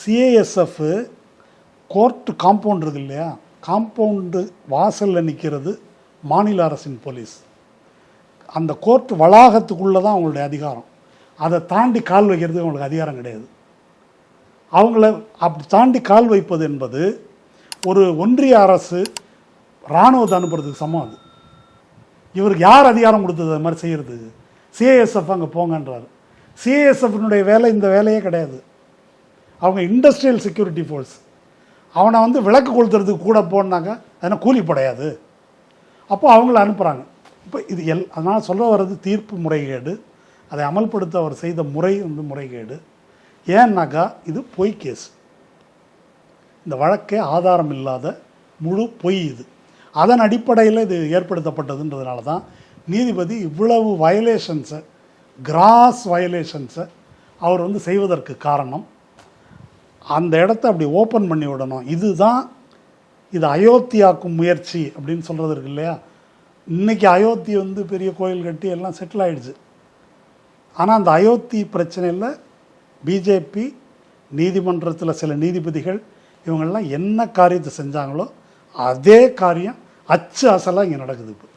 CASF court compound இருக்கு இல்லையா compound வாசலில் நிற்கிறது மாநில அரசின் போலீஸ். அந்த கோர்ட் வளாகத்துக்குள்ளே தான் அவங்களுடைய அதிகாரம். அதை தாண்டி கால் வைக்கிறதுக்கு அவங்களுக்கு அதிகாரம் கிடையாது. அவங்கள அப்படி தாண்டி கால் வைப்பது என்பது ஒரு ஒன்றிய அரசு இராணுவத்தை அனுப்புறதுக்கு சமம் அது. இவருக்கு யார் அதிகாரம் கொடுத்தது அது மாதிரி செய்கிறதுக்கு சிஏஎஸ்எஃப் அங்கே போங்கன்றார். சிஏஎஸ்எஃப்னுடைய வேலை இந்த வேலையே கிடையாது. அவங்க இண்டஸ்ட்ரியல் செக்யூரிட்டி ஃபோர்ஸ் அவனை வந்து விளக்கு கொளுத்துறதுக்கு கூட போனாங்க. அதனால் கூலி படையாது. அப்போ அவங்கள அனுப்புகிறாங்க இப்போ இது எல் அதனால் சொல்ல வர்றது தீர்ப்பு முறைகேடு. அதை அமல்படுத்த அவர் செய்த முறை வந்து முறைகேடு. ஏன்னாக்கா இது பொய் கேஸ் இந்த வழக்கே ஆதாரம் இல்லாத முழு பொய் இது. அதன் அடிப்படையில் இது ஏற்படுத்தப்பட்டதுன்றதுனால தான் நீதிபதி இவ்வளவு வயலேஷன்ஸை கிராஸ் வயலேஷன்ஸை அவர் வந்து செய்வதற்கு காரணம். அந்த இடத்த அப்படி ஓப்பன் பண்ணி விடணும். இதுதான் இது அயோத்தியாக்கும் முயற்சி அப்படின்னு சொல்கிறது இருக்கு இல்லையா? இன்னைக்கு அயோத்தி வந்து பெரிய கோயில் கட்டி எல்லாம் செட்டில் ஆகிடுச்சு ஆனால் அந்த அயோத்தி பிரச்சனையில் பிஜேபி நீதிமன்றத்தில் சில நீதிபதிகள் இவங்கெல்லாம் என்ன காரியத்தை செஞ்சாங்களோ அதே காரியம் அச்சு அசலாக இங்கே நடக்குது இப்போ.